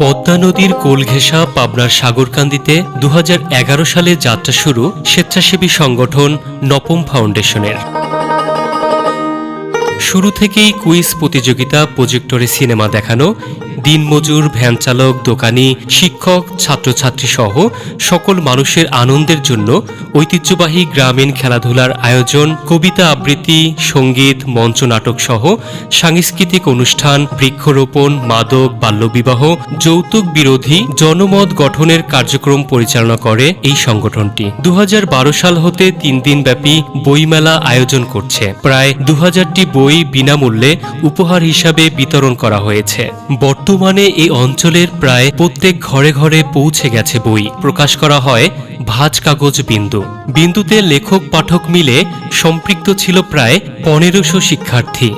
পদ্মা নদীর কোল ঘেঁষা পাবনার সাগরকান্দিতে দু হাজার এগারো সালে যাত্রা শুরু স্বেচ্ছাসেবী সংগঠন নপম ফাউন্ডেশনের। শুরু থেকেই কুইজ প্রতিযোগিতা, প্রজেক্টরে সিনেমা দেখানো, দিনমজুর, ভ্যান চালক, দোকানি, শিক্ষক, ছাত্রছাত্রী সহ সকল মানুষের আনন্দের জন্য ঐতিহ্যবাহী গ্রামীণ খেলাধুলার আয়োজন, কবিতা আবৃত্তি, সংগীত মঞ্চনাটক সহ সাংস্কৃতিক অনুষ্ঠান, বৃক্ষরোপণ, মাদক, বাল্যবিবাহ, যৌতুক বিরোধী জনমত গঠনের কার্যক্রম পরিচালনা করে এই সংগঠনটি। দু হাজার বারো সাল হতে তিন দিনব্যাপী বইমেলা আয়োজন করছে। প্রায় দু বই বিনামূল্যে উপহার হিসাবে বিতরণ করা হয়েছে। বর্তমানে এই অঞ্চলের প্রায় প্রত্যেক ঘরে ঘরে পৌঁছে গেছে বই। প্রকাশ করা হয় ভাজ কাগজ বিন্দু। বিন্দুতে লেখক পাঠক মিলে সম্পৃক্ত ছিল প্রায় পনেরোশো শিক্ষার্থী।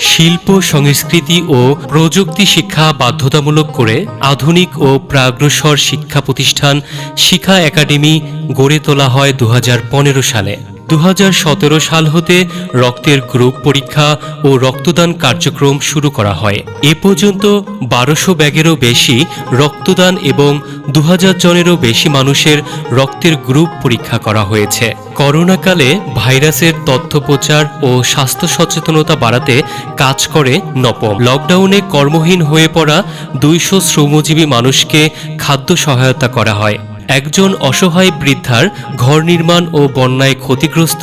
শিল্প, সংস্কৃতি ও প্রযুক্তি শিক্ষা বাধ্যতামূলক করে আধুনিক ও প্রাগ্রসর শিক্ষা প্রতিষ্ঠান শিক্ষা একাডেমি গড়ে তোলা হয় দু হাজার পনেরো সালে। দু হাজার সতেরো সাল হতে রক্তের গ্রুপ পরীক্ষা ও রক্তদান কার্যক্রম শুরু করা হয়। এ পর্যন্ত বারোশো ব্যাগেরও বেশি রক্তদান এবং দু জনেরও বেশি মানুষের রক্তের গ্রুপ পরীক্ষা করা হয়েছে। করোনাকালে ভাইরাসের তথ্য প্রচার ও স্বাস্থ্য সচেতনতা বাড়াতে কাজ করে নপম। লকডাউনে কর্মহীন হয়ে পড়া দুইশো শ্রমজীবী মানুষকে খাদ্য সহায়তা করা হয়। একজন অসহায় বৃদ্ধার ঘর নির্মাণ ও বন্যায় ক্ষতিগ্রস্ত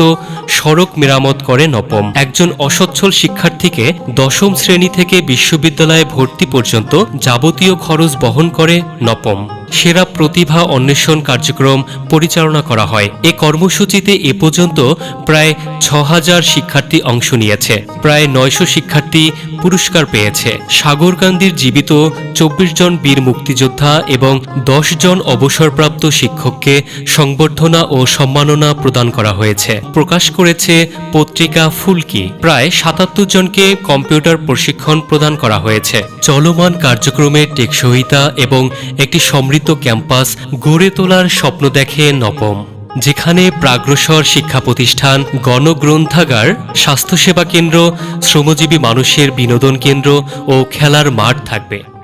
সড়ক মেরামত করে নপম একজন অসচ্ছল শিক্ষার্থীকে দশম শ্রেণি থেকে বিশ্ববিদ্যালয়ে ভর্তি পর্যন্ত যাবতীয় খরচ বহন করে নপম সেরা প্রতিভা অন্বেষণ কার্যক্রম পরিচালনা করা হয়। এ কর্মসূচিতে এ পর্যন্ত প্রায় ছ হাজার শিক্ষার্থী অংশ নিয়েছে। প্রায় নয়শো শিক্ষার্থী পুরস্কার পেয়েছে। সাগরকান্দির জীবিত চব্বিশ জন বীর মুক্তিযোদ্ধা এবং দশ জন অবসরপ্রাপ্ত শিক্ষককে সংবর্ধনা ও সম্মাননা প্রদান করা হয়েছে। প্রকাশ করেছে পত্রিকা ফুলকি। প্রায় সাতাত্তর জনকে কম্পিউটার প্রশিক্ষণ প্রদান করা হয়েছে। চলমান কার্যক্রমের টেকসহিতা এবং একটি সমৃদ্ধ ক্যাম্পাস গড়ে তোলার স্বপ্ন দেখে নপম যেখানে প্রাগ্রসর শিক্ষা প্রতিষ্ঠান গণগ্রন্থাগার, স্বাস্থ্যসেবা কেন্দ্র, শ্রমজীবী মানুষের বিনোদন কেন্দ্র ও খেলার মাঠ থাকবে।